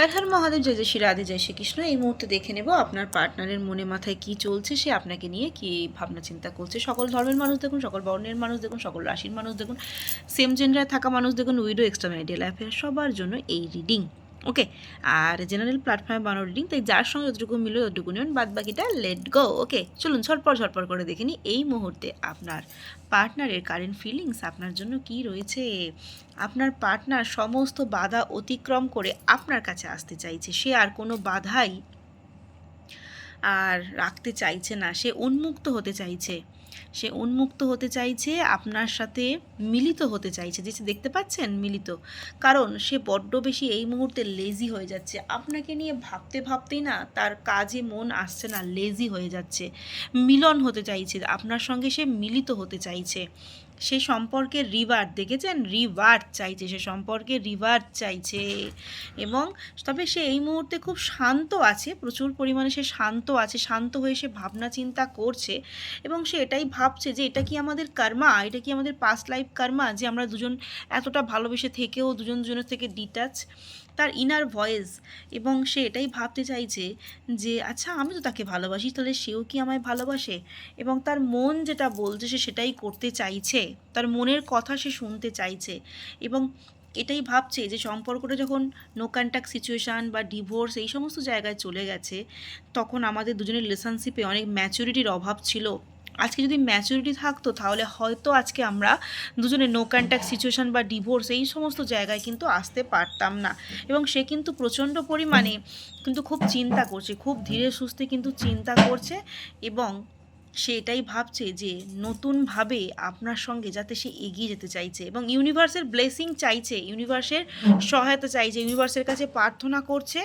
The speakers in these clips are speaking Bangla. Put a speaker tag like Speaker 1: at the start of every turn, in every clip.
Speaker 1: হর হর মহাদেব জয় জয় শ্রী রাধে জয় শ্রীকৃষ্ণ, এই মুহূর্তে দেখে নেব আপনার পার্টনারের মনে মাথায় কি চলছে, সে আপনাকে নিয়ে কি ভাবনা চিন্তা করছে। সকল ধর্মের মানুষ দেখুন, সকল বর্ণের মানুষ দেখুন, সকল রাশির মানুষ দেখুন সেম জেন্ডারে থাকা মানুষ দেখুন উইডো এক্সট্রা ম্যারিটাল অ্যাফেয়ার সবার জন্য এই রিডিং ওকে আর জেনারেল প্ল্যাটফর্মে বানানো রিডিং তাই যার সঙ্গে যতটুকু মিলবে ততটুকু নেবেন বাদ বাকিটা লেট গো ওকে চলুন ঝটপট ঝটপট করে দেখে নিই এই মুহূর্তে আপনার পার্টনারের কারেন্ট ফিলিংস আপনার জন্য কি রয়েছে? আপনার পার্টনার সমস্ত বাধা অতিক্রম করে আপনার কাছে আসতে চাইছে, সে আর কোনো বাধাই আর রাখতে চাইছে না, সে উন্মুক্ত হতে চাইছে। সে উন্মুক্ত হতে চাইছে, আপনার সাথে মিলিত হতে চাইছে। যে দেখতে পাচ্ছেন? মিলিত। কারণ সে বড্ড বেশি এই মুহূর্তে লেজি হয়ে যাচ্ছে। আপনাকে নিয়ে ভাবতে ভাবতেই না, তার কাজে মন আসছে না লেজি হয়ে যাচ্ছে। মিলন হতে চাইছে, আপনার সঙ্গে সে মিলিত হতে চাইছে। সে সম্পর্কে রিভার্ট দেখেছেন? রিভার্ট চাইছে, সে সম্পর্কে রিভার্ট চাইছে। এবং তবে সে এই মুহূর্তে খুব শান্ত আছে, প্রচুর পরিমাণে সে শান্ত আছে, শান্ত হয়ে সে ভাবনা চিন্তা করছে এবং সে এটাই ভাবছে যে এটা কি আমাদের কর্মা এটা কি আমাদের পাস্ট লাইফ কর্মা যে আমরা দুজন এতটা ভালোবেসে থেকেও দুজন দুজনের থেকে ডিটাচ তার ইনার ভয়েস এবং সে এটাই ভাবতে চাইছে যে আচ্ছা আমি তো তাকে ভালোবাসি, তাহলে সেও কি আমায় ভালোবাসে? এবং তার মন যেটা বলছে সে সেটাই করতে চাইছে। তার মনের কথা সে শুনতে চাইছে এবং এটাই ভাবছে যে সম্পর্কটা যখন নো কন্ট্যাক্ট সিচুয়েশান বা ডিভোর্স এই সমস্ত জায়গায় চলে গেছে, তখন আমাদের দুজনের রিলেশনশিপে অনেক ম্যাচুরিটির অভাব ছিল। আজকে যদি ম্যাচুরিটি থাকতো, তাহলে হয়তো আজকে আমরা দুজনে নো কন্ট্যাক্ট সিচুয়েশান বা ডিভোর্স এই সমস্ত জায়গায় কিন্তু আসতে পারতাম না। এবং সে কিন্তু প্রচণ্ড পরিমাণে কিন্তু খুব চিন্তা করছে, খুব ধীরে সুস্থে কিন্তু চিন্তা করছে এবং সে এটাই ভাবছে যে নতুনভাবে আপনার সঙ্গে যাতে সে এগিয়ে যেতে চাইছে এবং ইউনিভার্সের ব্লেসিং চাইছে ইউনিভার্সের সহায়তা চাইছে ইউনিভার্সের কাছে প্রার্থনা করছে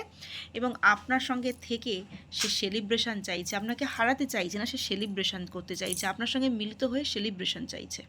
Speaker 1: এবং আপনার সঙ্গে থেকে সে সেলিব্রেশন চাইছে, আপনাকে হারাতে চাইছে না, সে সেলিব্রেশন করতে চাইছে, আপনার সঙ্গে মিলিত হয়ে সেলিব্রেশন চাইছে।